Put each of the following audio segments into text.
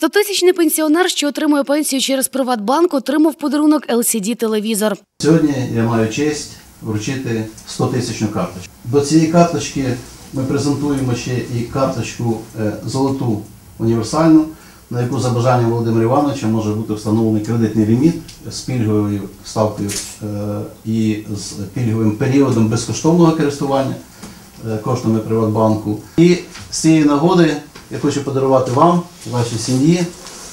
Стотисячний пенсіонер, що отримує пенсію через Приватбанк, отримав подарунок LCD-телевізор. Сьогодні я маю честь вручити 100 тисячну карточку. До цієї карточки ми презентуємо ще і карточку е, золоту універсальну, на яку за бажанням Володимира Івановича може бути встановлений кредитний ліміт з пільговою ставкою е, і з пільговим періодом безкоштовного користування е, коштами Приватбанку. І з цієї нагоди я хочу подарувати вам, вашій сім'ї,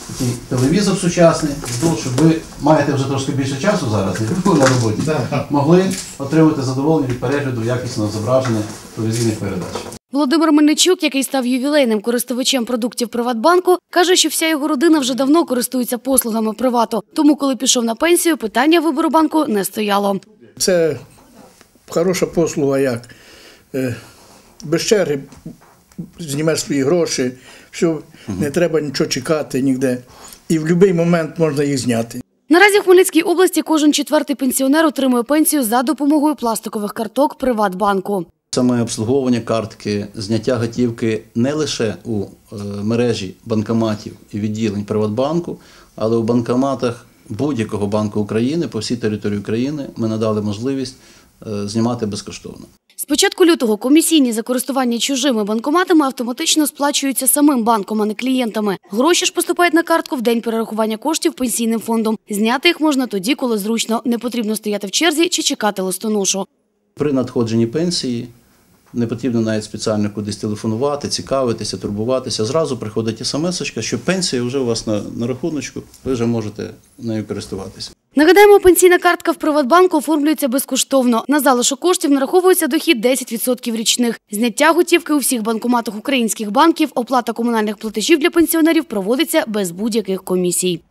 такий телевізор сучасний, для того, щоб ви маєте вже трошки більше часу зараз, ви на роботі, могли отримати задоволення від перегляду якісного зображення телевізійних передач. Володимир Мельничук, який став ювілейним користувачем продуктів Приватбанку, каже, що вся його родина вже давно користується послугами привату. Тому, коли пішов на пенсію, питання вибору банку не стояло. Це хороша послуга як. Е, Без черги знімеш свої гроші, все, не треба нічого чекати ніде. І в будь-який момент можна їх зняти. Наразі в Хмельницькій області кожен четвертий пенсіонер отримує пенсію за допомогою пластикових карток Приватбанку. Саме обслуговування картки, зняття готівки не лише у е, мережі банкоматів і відділень Приватбанку, але у банкоматах будь-якого банку України по всій території України ми надали можливість е, знімати безкоштовно. З початку лютого комісійні за користування чужими банкоматами автоматично сплачуються самим банком, а не клієнтами. Гроші ж поступають на картку в день перерахування коштів пенсійним фондом. Зняти їх можна тоді, коли зручно. Не потрібно стояти в черзі чи чекати листоношу. При надходженні пенсії не потрібно навіть спеціально кудись телефонувати, цікавитися, турбуватися. Зразу приходить смс, що пенсія вже у вас на, на рахуночку, ви вже можете нею користуватися. Нагадаємо, пенсійна картка в Приватбанку оформлюється безкоштовно. На залишок коштів нараховується дохід 10% річних. Зняття готівки у всіх банкоматах українських банків, оплата комунальних платежів для пенсіонерів проводиться без будь-яких комісій.